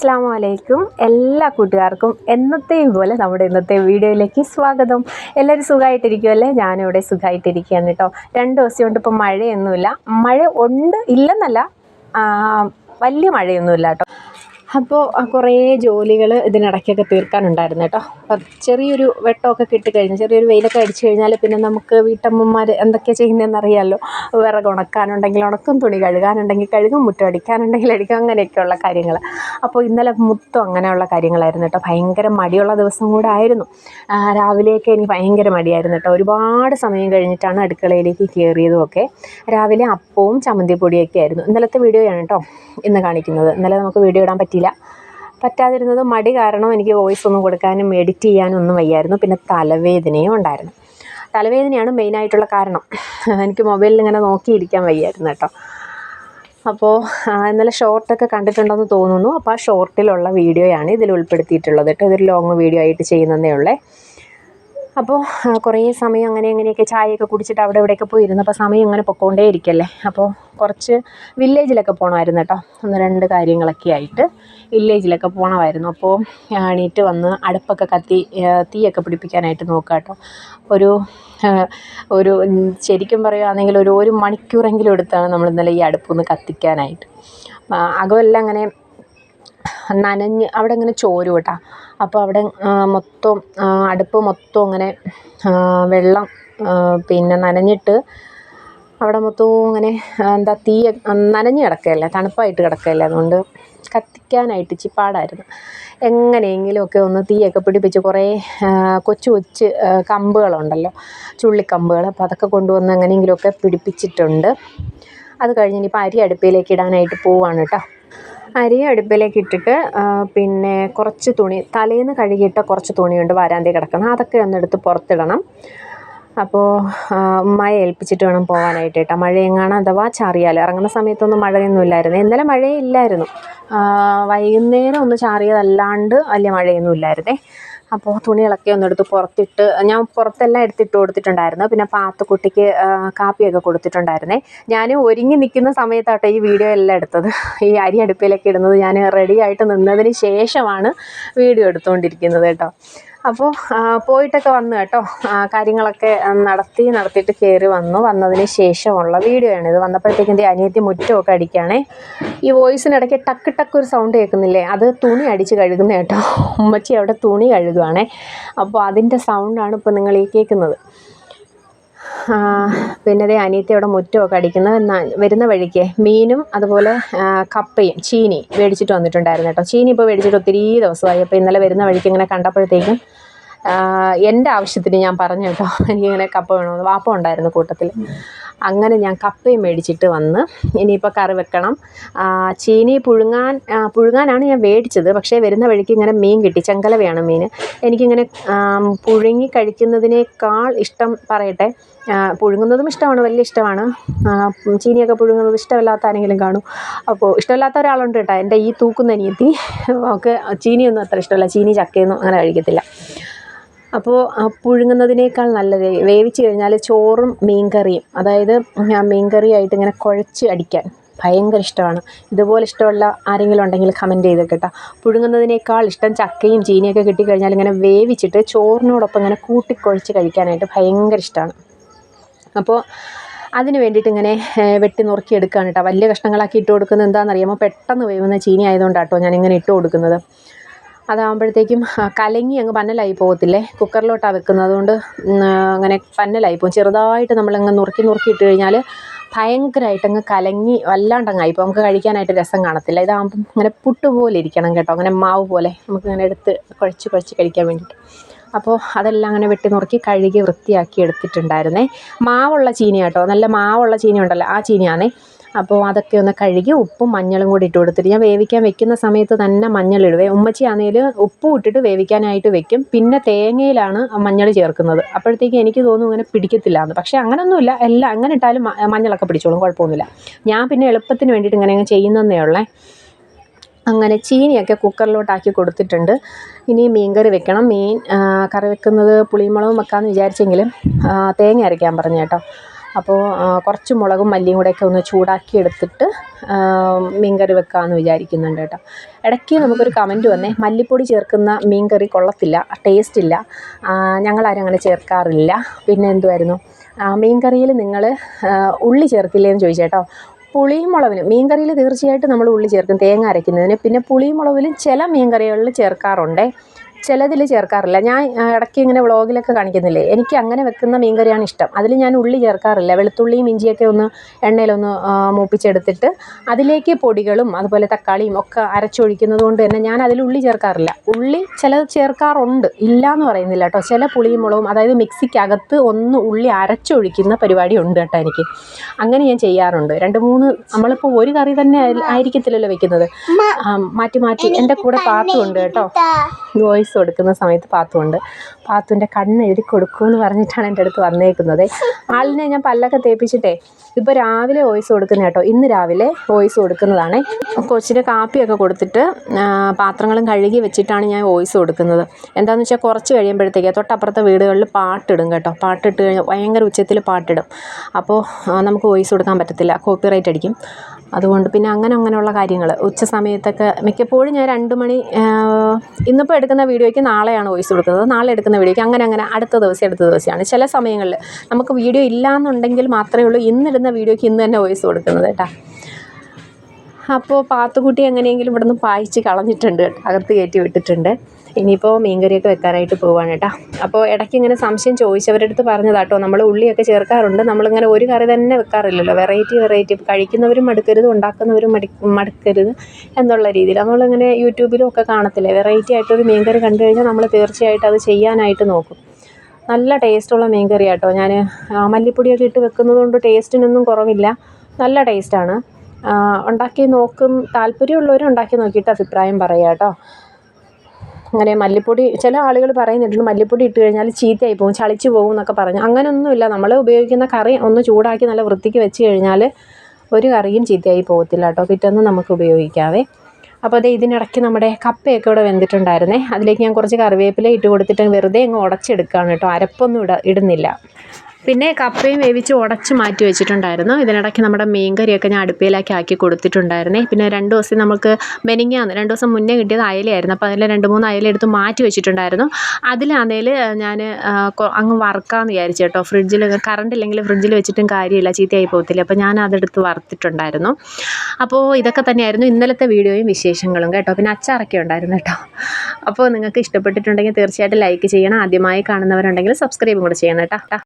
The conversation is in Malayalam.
അസ്സാം വലൈക്കും എല്ലാ കൂട്ടുകാർക്കും എന്നത്തെയും പോലെ നമ്മുടെ ഇന്നത്തെ വീഡിയോയിലേക്ക് സ്വാഗതം. എല്ലാവരും സുഖമായിട്ടിരിക്കുമല്ലേ ഞാനിവിടെ സുഖമായിട്ടിരിക്കുകയാണ് കേട്ടോ. രണ്ട് ദിവസം കൊണ്ട് ഇപ്പം മഴയൊന്നുമില്ല. മഴ ഉണ്ട് ഇല്ലെന്നല്ല വലിയ മഴയൊന്നുമില്ല കേട്ടോ. അപ്പോൾ കുറേ ജോലികൾ ഇതിനിടയ്ക്കൊക്കെ തീർക്കാനുണ്ടായിരുന്നു കേട്ടോ. ചെറിയൊരു വെട്ടമൊക്കെ കിട്ടിക്കഴിഞ്ഞാൽ ചെറിയൊരു വെയിലൊക്കെ അടിച്ചു കഴിഞ്ഞാൽ പിന്നെ നമുക്ക് വീട്ടമ്മമാർ എന്തൊക്കെയാണ് ചെയ്യുന്നതെന്ന് അറിയാമല്ലോ വിറക് ഉണക്കാനുണ്ടെങ്കിൽ ഉണക്കും തുണി കഴുകാനുണ്ടെങ്കിൽ കഴുകും മുറ്റം അടിക്കാനുണ്ടെങ്കിൽ അടിക്കും അങ്ങനെയൊക്കെയുള്ള കാര്യങ്ങൾ അപ്പോൾ ഇന്നലെ മുത്തം അങ്ങനെയുള്ള കാര്യങ്ങളായിരുന്നു കേട്ടോ. ഭയങ്കര മടിയുള്ള ദിവസം കൂടെ ആയിരുന്നു. രാവിലെയൊക്കെ എനിക്ക് ഭയങ്കര മടിയായിരുന്നു കേട്ടോ. ഒരുപാട് സമയം കഴിഞ്ഞിട്ടാണ് അടുക്കളയിലേക്ക് കയറിയതുമൊക്കെ. രാവിലെ അപ്പവും ചമ്മന്തിപ്പൊടിയൊക്കെ ആയിരുന്നു. ഇന്നലത്തെ വീഡിയോയാണ് കേട്ടോ ഇന്ന് കാണിക്കുന്നത്. ഇന്നലെ നമുക്ക് വീഡിയോ ഇടാൻ പറ്റിയില്ല. പറ്റാതിരുന്നത് മടി കാരണം എനിക്ക് വോയിസ് ഒന്നും കൊടുക്കാനും എഡിറ്റ് ചെയ്യാനും ഒന്നും വയ്യായിരുന്നു. പിന്നെ തലവേദനയും ഉണ്ടായിരുന്നു. തലവേദനയാണ് മെയിനായിട്ടുള്ള കാരണം. എനിക്ക് മൊബൈലിൽ ഇങ്ങനെ നോക്കിയിരിക്കാൻ വയ്യായിരുന്നു കേട്ടോ. അപ്പോൾ ഇന്നലെ ഷോർട്ടൊക്കെ കണ്ടിട്ടുണ്ടെന്ന് തോന്നുന്നു. അപ്പോൾ ആ ഷോർട്ടിലുള്ള വീഡിയോയാണ് ഇതിൽ ഉൾപ്പെടുത്തിയിട്ടുള്ളത് കേട്ടോ. ഇതൊരു ലോങ് വീഡിയോ ആയിട്ട് ചെയ്യുന്നതേ ഉള്ളേ. അപ്പോൾ കുറേ സമയം അങ്ങനെ അങ്ങനെയൊക്കെ ചായയൊക്കെ കുടിച്ചിട്ട് അവിടെ ഇവിടെയൊക്കെ പോയി ഇരുന്നപ്പോൾ സമയം ഇങ്ങനെ പൊക്കോണ്ടേ ഇരിക്കല്ലേ അപ്പോൾ കുറച്ച് വില്ലേജിലൊക്കെ പോകണമായിരുന്നു കേട്ടോ. ഒന്ന് രണ്ട് കാര്യങ്ങളൊക്കെ ആയിട്ട് വില്ലേജിലൊക്കെ പോകണമായിരുന്നു അപ്പോൾ എണീറ്റ് വന്ന് അടുപ്പൊക്കെ കത്തി തീയൊക്കെ പിടിപ്പിക്കാനായിട്ട് നോക്കുക കേട്ടോ. ഒരു ഒരു ശരിക്കും പറയുകയാണെങ്കിൽ ഒരു ഒരു മണിക്കൂറെങ്കിലും എടുത്താണ് നമ്മൾ ഇന്നലെ ഈ അടുപ്പൊന്ന് കത്തിക്കാനായിട്ട്. അകമെല്ലാം അങ്ങനെ നനഞ്ഞ് അവിടെ ഇങ്ങനെ ചോരും കേട്ടോ. അപ്പോൾ അവിടെ മൊത്തം അടുപ്പ് മൊത്തം അങ്ങനെ വെള്ളം പിന്നെ നനഞ്ഞിട്ട് അവിടെ മൊത്തവും ഇങ്ങനെ എന്താ തീ നനഞ്ഞ് കിടക്കുകയല്ലേ തണുപ്പായിട്ട് കിടക്കുകയല്ലേ അതുകൊണ്ട് കത്തിക്കാനായിട്ട് ഇച്ചിരി പാടായിരുന്നു. എങ്ങനെയെങ്കിലുമൊക്കെ ഒന്ന് തീയൊക്കെ പിടിപ്പിച്ച് കുറേ കൊച്ചു കൊച്ചു കമ്പുകളുണ്ടല്ലോ ചുള്ളിക്കമ്പുകൾ അപ്പോൾ അതൊക്കെ കൊണ്ടുവന്ന് എങ്ങനെയെങ്കിലുമൊക്കെ പിടിപ്പിച്ചിട്ടുണ്ട്. അത് കഴിഞ്ഞ് അരി അടുപ്പിലേക്ക് ഇടാനായിട്ട് പോവാണ് കേട്ടോ. അരി അടുപ്പിലേക്ക് ഇട്ടിട്ട് പിന്നെ കുറച്ച് തുണി തലേന്ന് കഴുകിയിട്ട കുറച്ച് തുണിയുണ്ട് വരാന്തയിൽ കിടക്കണം അതൊക്കെ ഒന്നെടുത്ത് പുറത്തിടണം. അപ്പോൾ ഉമ്മയെ ഏൽപ്പിച്ചിട്ട് വേണം പോകാനായിട്ട് കേട്ടോ മഴയെങ്ങാണ് അഥവാ ചാറിയാൽ ഇറങ്ങുന്ന സമയത്തൊന്നും മഴയൊന്നും ഇല്ലായിരുന്നു. ഇന്നലെ മഴയില്ലായിരുന്നു. ഇല്ലായിരുന്നു വൈകുന്നേരം ഒന്ന് ചാറിയതല്ലാണ്ട് വലിയ മഴയൊന്നും ഇല്ലായിരുന്നേ. അപ്പോൾ തുണികളൊക്കെ ഒന്നെടുത്ത് പുറത്തിട്ട് ഞാൻ പുറത്തെല്ലാം എടുത്തിട്ട് കൊടുത്തിട്ടുണ്ടായിരുന്നു. പിന്നെ പാത്തുക്കുട്ടിക്ക് കാപ്പിയൊക്കെ കൊടുത്തിട്ടുണ്ടായിരുന്നേ. ഞാൻ ഒരുങ്ങി നിൽക്കുന്ന സമയത്താട്ടോ ഈ വീഡിയോ എല്ലാം എടുത്തത്. ഈ അരി അടുപ്പിലൊക്കെ ഇടുന്നത് ഞാൻ റെഡി ആയിട്ട് നിന്നതിന് ശേഷമാണ് വീഡിയോ എടുത്തുകൊണ്ടിരിക്കുന്നത് കേട്ടോ. അപ്പോൾ പോയിട്ടൊക്കെ വന്നു കേട്ടോ. കാര്യങ്ങളൊക്കെ നടത്തി നടത്തിയിട്ട് കയറി വന്നു. വന്നതിന് ശേഷമുള്ള വീഡിയോ ആണ് ഇത്. വന്നപ്പോഴത്തേക്കും എന്റെ അനിയത്തി മുറ്റമൊക്കെ അടിക്കുകയാണേ. ഈ വോയിസിനിടയ്ക്ക് ടക്ക് ടക്ക് ഒരു സൗണ്ട് കേൾക്കുന്നില്ലേ? അത് തുണി അടിച്ച് കഴുകുന്ന കേട്ടോ. ഉമ്മച്ചി അവിടെ തുണി കഴുകുവാണേ. അപ്പോൾ അതിന്റെ സൗണ്ടാണ് ഇപ്പോൾ നിങ്ങൾ ഈ കേൾക്കുന്നത്. പിന്നെ ദേ അനിയത്തി അവിടെ മുറ്റമൊക്കെ അടിക്കുന്നത് വരുന്ന വഴിക്ക് മീനും അതുപോലെ കപ്പയും ചീനി മേടിച്ചിട്ട് വന്നിട്ടുണ്ടായിരുന്നു കേട്ടോ. ചീനി ഇപ്പോൾ മേടിച്ചിട്ട് ഒത്തിരി ദിവസമായി. അപ്പോൾ ഇന്നലെ വരുന്ന വഴിക്ക് ഇങ്ങനെ കണ്ടപ്പോഴത്തേക്കും എന്റെ ആവശ്യത്തിന് ഞാൻ പറഞ്ഞു കേട്ടോ എനിക്കിങ്ങനെ കപ്പ വേണമെന്ന് വാപ്പ ഉണ്ടായിരുന്നു കൂട്ടത്തിൽ അങ്ങനെ ഞാൻ കപ്പയും മേടിച്ചിട്ട് വന്ന് ഇനിയിപ്പോൾ കറി വെക്കണം. ചീനി പുഴുങ്ങാൻ പുഴുങ്ങാനാണ് ഞാൻ മേടിച്ചത്. പക്ഷേ വരുന്ന വഴിക്ക് ഇങ്ങനെ മീൻ കിട്ടി. ചെങ്കലവയാണ് മീൻ. എനിക്കിങ്ങനെ പുഴുങ്ങി കഴിക്കുന്നതിനേക്കാൾ ഇഷ്ടം പറയട്ടെ. പുഴുങ്ങുന്നതും ഇഷ്ടമാണ് വലിയ ഇഷ്ടമാണ്. ചീനിയൊക്കെ പുഴുങ്ങുന്നത് ഇഷ്ടമല്ലാത്ത ആരെങ്കിലും കാണും. അപ്പോൾ ഇഷ്ടമല്ലാത്ത ഒരാളുണ്ട് കേട്ടോ. എന്റെ ഈ തൂക്കുന്ന അനിയത്തി. ഒക്കെ ചീനിയൊന്നും അത്ര ഇഷ്ടമല്ല. ചീനി ചക്കയൊന്നും അങ്ങനെ കഴിക്കത്തില്ല. അപ്പോൾ പുഴുങ്ങുന്നതിനേക്കാൾ നല്ലത് വേവിച്ച് കഴിഞ്ഞാൽ ചോറും മീൻകറിയും. അതായത് മീൻകറിയായിട്ട് ഇങ്ങനെ കുഴച്ച് അടിക്കാൻ ഭയങ്കര ഇഷ്ടമാണ്. ഇതുപോലെ ഇഷ്ടമുള്ള ആരെങ്കിലും ഉണ്ടെങ്കിൽ കമന്റ് ചെയ്ത് കേട്ടോ പുഴുങ്ങുന്നതിനേക്കാൾ ഇഷ്ടം ചക്കയും ചീനിയൊക്കെ കിട്ടിക്കഴിഞ്ഞാൽ ഇങ്ങനെ വേവിച്ചിട്ട് ചോറിനോടൊപ്പം ഇങ്ങനെ കൂട്ടിക്കുഴച്ച് കഴിക്കാനായിട്ട് ഭയങ്കര ഇഷ്ടമാണ്. അപ്പോൾ അതിന് വേണ്ടിയിട്ട് ഇങ്ങനെ വെട്ടി നുറുക്കി എടുക്കുകയാണ് കേട്ടോ. വലിയ കഷ്ണങ്ങളാക്കി ഇട്ട് കൊടുക്കുന്നത് എന്താണെന്നറിയാമോ? പെട്ടെന്ന് വേവുന്ന ചീനി ആയതുകൊണ്ടാട്ടോ ഞാൻ ഇങ്ങനെ ഇട്ട് കൊടുക്കുന്നത്. അതാകുമ്പോഴത്തേക്കും കലങ്ങി അങ്ങ് പന്നലായി പോകത്തില്ലേ? കുക്കറിലോട്ടാണ് വെക്കുന്നത് അതുകൊണ്ട് അങ്ങനെ പന്നലായി പോകും. ചെറുതായിട്ട് നമ്മളങ്ങ് നുറുക്കി നുറുക്കി ഇട്ട് കഴിഞ്ഞാൽ ഭയങ്കരമായിട്ട് അങ്ങ് കലങ്ങി വല്ലാണ്ടങ്ങായി ഇപ്പോൾ നമുക്ക് കഴിക്കാനായിട്ട് രസം കാണത്തില്ല. ഇതാകുമ്പം ഇങ്ങനെ പുട്ട് പോലെ ഇരിക്കണം കേട്ടോ. അങ്ങനെ മാവ് പോലെ നമുക്ക് ഇങ്ങനെ എടുത്ത് കുഴച്ച് കുഴച്ച് കഴിക്കാൻ വേണ്ടിയിട്ട്. അപ്പോൾ അതെല്ലാം അങ്ങനെ വെട്ടി നുറുക്കി കഴുകി വൃത്തിയാക്കി എടുത്തിട്ടുണ്ടായിരുന്നേ. മാവുള്ള ചീനി കേട്ടോ നല്ല മാവുള്ള ചീനി ഉണ്ടല്ലോ ആ ചീനിയാണേ അപ്പോൾ അതൊക്കെ ഒന്ന് കഴുകി ഉപ്പും മഞ്ഞളും കൂടി ഇട്ട് കൊടുത്തിട്ട് ഞാൻ വേവിക്കാൻ വെക്കുന്ന സമയത്ത് തന്നെ മഞ്ഞൾ ഇടുവേ. ഉമ്മച്ചിയാണെങ്കിൽ ഉപ്പും ഇട്ടിട്ട് വേവിക്കാനായിട്ട് വെക്കും. പിന്നെ തേങ്ങയിലാണ് മഞ്ഞൾ ചേർക്കുന്നത്. അപ്പോഴത്തേക്ക് എനിക്ക് തോന്നും ഇങ്ങനെ പിടിക്കത്തില്ല എന്ന് പക്ഷേ അങ്ങനെയൊന്നുമില്ല എല്ലാം അങ്ങനെ ഇട്ടാലും മഞ്ഞളൊക്കെ പിടിച്ചോളും. കുഴപ്പമൊന്നുമില്ല. ഞാൻ പിന്നെ എളുപ്പത്തിന് വേണ്ടിയിട്ട് ഇങ്ങനെ അങ്ങ് ചെയ്യുന്നതേ ഉള്ളേ. അങ്ങനെ ചീനിയൊക്കെ കുക്കറിലോട്ടാക്കി കൊടുത്തിട്ടുണ്ട്. ഇനി മീൻകറി വെക്കണം. മീൻ കറി വെക്കുന്നത് പുളിമുളകും വെക്കാമെന്ന് വിചാരിച്ചെങ്കിലും തേങ്ങ അരയ്ക്കാൻ പറഞ്ഞു കേട്ടോ. അപ്പോൾ കുറച്ച് മുളകും മല്ലിയും കൂടെ ഒക്കെ ഒന്ന് ചൂടാക്കി എടുത്തിട്ട് മീൻകറി വെക്കാമെന്ന് വിചാരിക്കുന്നുണ്ട് കേട്ടോ. ഇടയ്ക്ക് നമുക്കൊരു കമന്റ് വന്നേ മല്ലിപ്പൊടി ചേർക്കുന്ന മീൻകറി കൊള്ളത്തില്ല ടേസ്റ്റ് ഇല്ല ഞങ്ങളാരും അങ്ങനെ ചേർക്കാറില്ല. പിന്നെ എന്തുമായിരുന്നു മീൻകറിയിൽ നിങ്ങൾ ഉള്ളി ചേർക്കില്ലേന്ന് ചോദിച്ചേട്ടോ പുളിയും മുളകിനും മീൻകറിയിൽ തീർച്ചയായിട്ടും നമ്മൾ ഉള്ളി ചേർക്കും തേങ്ങ അരയ്ക്കുന്നതിന്. പിന്നെ പുളിയും മുളവിലും ചില മീൻകറികളിൽ ചേർക്കാറുണ്ട്. ചിലതിൽ ചേർക്കാറില്ല. ഞാൻ ഇടയ്ക്ക് ഇങ്ങനെ വ്ളോഗിലൊക്കെ കാണിക്കുന്നില്ലേ? എനിക്ക് അങ്ങനെ വെക്കുന്ന മീൻകറിയാണ് ഇഷ്ടം. അതിൽ ഞാൻ ഉള്ളി ചേർക്കാറില്ല. വെളുത്തുള്ളിയും ഇഞ്ചിയൊക്കെ ഒന്ന് എണ്ണയിലൊന്ന് മൂപ്പിച്ചെടുത്തിട്ട് അതിലേക്ക് പൊടികളും അതുപോലെ തക്കാളിയും ഒക്കെ അരച്ചൊഴിക്കുന്നത് കൊണ്ട് തന്നെ ഞാൻ അതിൽ ഉള്ളി ചേർക്കാറില്ല. ഉള്ളി ചിലത് ചേർക്കാറുണ്ട്. ഇല്ല എന്ന് പറയുന്നില്ല കേട്ടോ. ചില പുളിയും മുളകും അതായത് മിക്സിക്കകത്ത് ഒന്ന് ഉള്ളി അരച്ചൊഴിക്കുന്ന പരിപാടി ഉണ്ട് കേട്ടോ എനിക്ക്. അങ്ങനെ ഞാൻ ചെയ്യാറുണ്ട്. രണ്ട് മൂന്ന് നമ്മളിപ്പോൾ ഒരു കറി തന്നെ ആയി- ആയിരിക്കത്തില്ലല്ലോ വെക്കുന്നത്. മാറ്റി മാറ്റി. എന്റെ കൂടെ പാത്തുണ്ട് കേട്ടോ. വോയിസ് കൊടുക്കുന്ന സമയത്ത് പാത്തുണ്ട്. പാത്തുവിന്റെ കണ്ണ് എഴുതി കൊടുക്കുമെന്ന് പറഞ്ഞിട്ടാണ് എന്റെ അടുത്ത് വന്നേക്കുന്നത്. ആളിനെ ഞാൻ പല്ലൊക്കെ തേപ്പിച്ചിട്ടേ ഇപ്പോൾ രാവിലെ വോയിസ് കൊടുക്കുന്ന കേട്ടോ ഇന്ന് രാവിലെ വോയിസ് കൊടുക്കുന്നതാണ്. കൊച്ചിന് കാപ്പിയൊക്കെ കൊടുത്തിട്ട് പാത്രങ്ങളും കഴുകി വെച്ചിട്ടാണ് ഞാൻ വോയിസ് കൊടുക്കുന്നത്. എന്താണെന്ന് വെച്ചാൽ കുറച്ച് കഴിയുമ്പോഴത്തേക്ക് തൊട്ടപ്പുറത്തെ വീടുകളിൽ പാട്ടിടും കേട്ടോ. പാട്ടിട്ട് കഴിഞ്ഞാൽ ഭയങ്കര ഉച്ചത്തിൽ പാട്ടിടും. അപ്പോൾ നമുക്ക് വോയിസ് കൊടുക്കാൻ പറ്റത്തില്ല. കോപ്പിറൈറ്റ് അടിക്കും. അതുകൊണ്ട് പിന്നെ അങ്ങനെ അങ്ങനെയുള്ള കാര്യങ്ങൾ ഉച്ച സമയത്തൊക്കെ മിക്കപ്പോഴും ഞാൻ രണ്ട് മണി ഇന്നിപ്പോൾ എടുക്കുന്ന വീഡിയോയ്ക്ക് നാളെയാണ് വോയിസ് കൊടുക്കുന്നത്. നാളെ എടുക്കുന്ന വീഡിയോയ്ക്ക് അങ്ങനെ അങ്ങനെ അടുത്ത ദിവസം അടുത്ത ദിവസമാണ്. ചില സമയങ്ങളിൽ നമുക്ക് വീഡിയോ ഇല്ലയെന്നുണ്ടെങ്കിൽ മാത്രമേ ഉള്ളൂ ഇന്നിടുന്ന വീഡിയോയ്ക്ക് ഇന്ന് തന്നെ വോയിസ് കൊടുക്കുന്നത് കേട്ടോ. അപ്പോൾ പാത്തുക്കുട്ടി എങ്ങനെയെങ്കിലും ഇവിടുന്ന് പായിച്ച് കളഞ്ഞിട്ടുണ്ട് അകത്ത് കയറ്റി വിട്ടിട്ടുണ്ട്. ഇനിയിപ്പോൾ മീൻകറിയൊക്കെ വെക്കാനായിട്ട് പോവാണ് കേട്ടോ. അപ്പോൾ ഇടയ്ക്ക് ഇങ്ങനെ സംശയം ചോദിച്ചവരുടെ അടുത്ത് പറഞ്ഞതാട്ടോ. നമ്മൾ ഉള്ളിയൊക്കെ ചേർക്കാറുണ്ട്. നമ്മളിങ്ങനെ ഒരു കറി തന്നെ വെക്കാറില്ലല്ലോ. വെറൈറ്റി വെറൈറ്റി കഴിക്കുന്നവരും മടുക്കരുത് ഉണ്ടാക്കുന്നവരും മടി മടുക്കരുത് എന്നുള്ള രീതിയിൽ. നമ്മളിങ്ങനെ യൂട്യൂബിലും ഒക്കെ കാണത്തില്ലേ? വെറൈറ്റി ആയിട്ടൊരു മീൻകറി കണ്ടു കഴിഞ്ഞാൽ നമ്മൾ തീർച്ചയായിട്ടും അത് ചെയ്യാനായിട്ട് നോക്കും. നല്ല ടേസ്റ്റുള്ള മീൻകറി ആട്ടോ ഞാൻ മല്ലിപ്പൊടിയൊക്കെ ഇട്ട് വെക്കുന്നത് കൊണ്ട് ടേസ്റ്റിനൊന്നും കുറവില്ല. നല്ല ടേസ്റ്റാണ്. ഉണ്ടാക്കി നോക്കും. താല്പര്യമുള്ളവരും ഉണ്ടാക്കി നോക്കിയിട്ട് അഭിപ്രായം പറയാം കേട്ടോ അങ്ങനെ മല്ലിപ്പൊടി ചില ആളുകൾ പറയുന്നുണ്ട് മല്ലിപ്പൊടി ഇട്ട് കഴിഞ്ഞാൽ ചീത്തയായി പോകും ചളിച്ച് പോകും എന്നൊക്കെ പറഞ്ഞു. അങ്ങനെയൊന്നുമില്ല നമ്മൾ ഉപയോഗിക്കുന്ന കറി ഒന്ന് ചൂടാക്കി നല്ല വൃത്തിക്ക് വെച്ച് കഴിഞ്ഞാൽ ഒരു കറിയും ചീത്തയായി പോകത്തില്ല കേട്ടോ. പിറ്റേന്ന് നമുക്ക് ഉപയോഗിക്കാവേ. അപ്പോൾ അതേ ഇതിനിടയ്ക്ക് നമ്മുടെ കപ്പയൊക്കെ ഇവിടെ വെന്തിട്ടുണ്ടായിരുന്നേ. അതിലേക്ക് ഞാൻ കുറച്ച് കറിവേപ്പില ഇട്ട് കൊടുത്തിട്ട് വെറുതെ അങ്ങ് ഉടച്ചെടുക്കുകയാണ് കേട്ടോ. അരപ്പൊന്നും ഇട ഇടുന്നില്ല. പിന്നെ കപ്പയും വേവിച്ച് ഉടച്ച് മാറ്റി വെച്ചിട്ടുണ്ടായിരുന്നു. ഇതിനിടയ്ക്ക് നമ്മുടെ മീൻ കറിയൊക്കെ ഞാൻ അടുപ്പയിലാക്കി ആക്കി കൊടുത്തിട്ടുണ്ടായിരുന്നേ. പിന്നെ രണ്ട് ദിവസം നമുക്ക് മെനിങ്ങാന്ന് രണ്ട് ദിവസം മുന്നേ കിട്ടിയത് അയലയായിരുന്നു. അപ്പോൾ അതിൽ രണ്ട് മൂന്ന് അയല എടുത്ത് മാറ്റി വെച്ചിട്ടുണ്ടായിരുന്നു. അതിലാണേൽ ഞാൻ അങ്ങ് വറുക്കാമെന്ന് വിചാരിച്ചു കേട്ടോ. ഫ്രിഡ്ജിൽ കറണ്ട് ഇല്ലെങ്കിൽ ഫ്രിഡ്ജിൽ വെച്ചിട്ടും കാര്യമില്ല. ചീത്തയായി പോകത്തില്ല. അപ്പോൾ ഞാൻ അതെടുത്ത് വറുത്തിട്ടുണ്ടായിരുന്നു. അപ്പോൾ ഇതൊക്കെ തന്നെയായിരുന്നു ഇന്നലത്തെ വീഡിയോയും വിശേഷങ്ങളും കേട്ടോ. പിന്നെ അച്ചാറൊക്കെ ഉണ്ടായിരുന്നു കേട്ടോ. അപ്പോൾ നിങ്ങൾക്ക് ഇഷ്ടപ്പെട്ടിട്ടുണ്ടെങ്കിൽ തീർച്ചയായിട്ടും ലൈക്ക് ചെയ്യണം. ആദ്യമായി കാണുന്നവരുണ്ടെങ്കിൽ സബ്സ്ക്രൈബും കൂടെ ചെയ്യണം കേട്ടോ.